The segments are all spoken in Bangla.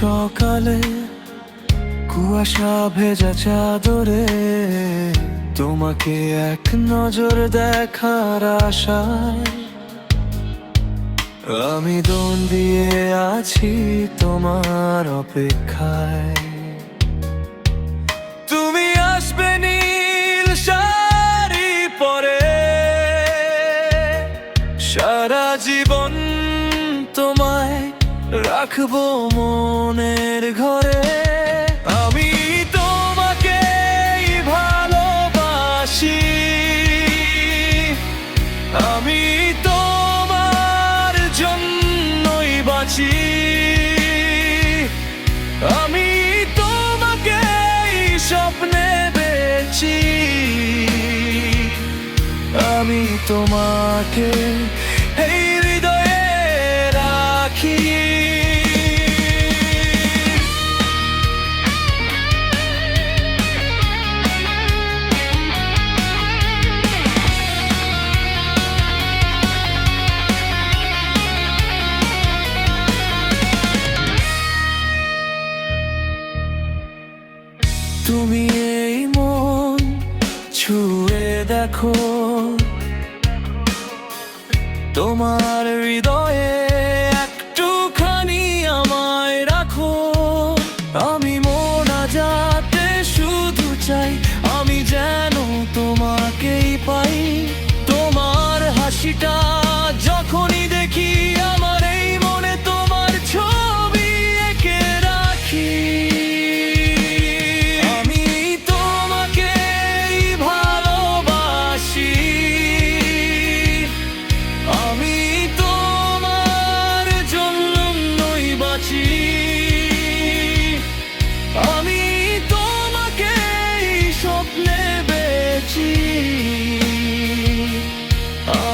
সকালে কুয়াশা ভেজা চাদরে তোমাকে এক নজর দেখার আশায়। আমি দোন দিয়ে আছি তোমার অপেক্ষায়। তুমি আসবে শাড়ি পরে, সারা জীবন রাখব মনের ঘরে। আমি তোমাকে ভালোবাসি। আমি তোমার জন্যই বাঁচি। আমি তোমাকে স্বপ্নে বেছি আমি তোমাকে এই হৃদয়ে রাখি। তুমি এই মন ছুঁয়ে দেখো। তোমার হৃদয়ে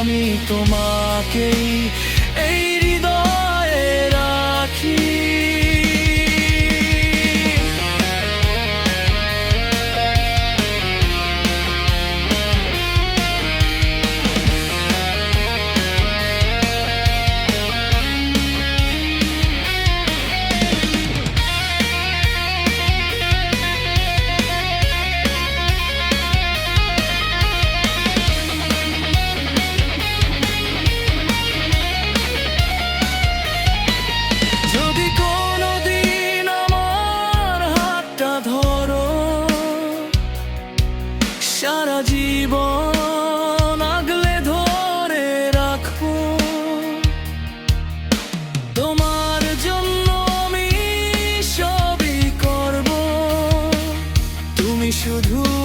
আমি তোমাকেই শুধু